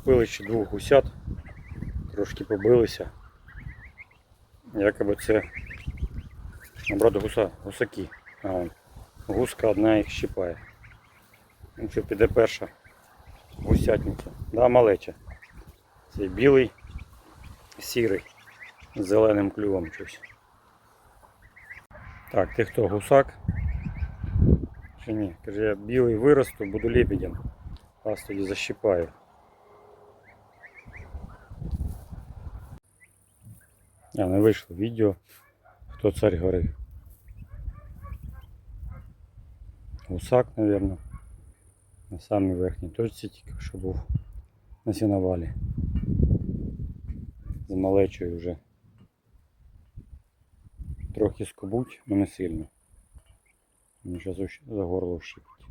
Купили ще двох гусят, трошки побилися. Якоби це наоборот гуса, гусаки. А он, гуска одна їх щипає. Ну що, піде перша гусятниця. Да, малеча. Цей білий, сірий, з зеленим клювом щось. Так, ти хто, гусак? Чи ні? Каже, я білий виросту, буду лебедем. Вас тоді защипаю. А, не вийшло відео. Хто царь гори? Гусак, мабуть. На самій верхній точці тільки що був на сіновалі. З малечою вже. Трохи скобуть, але не сильно. Мені зараз за горло вщипить.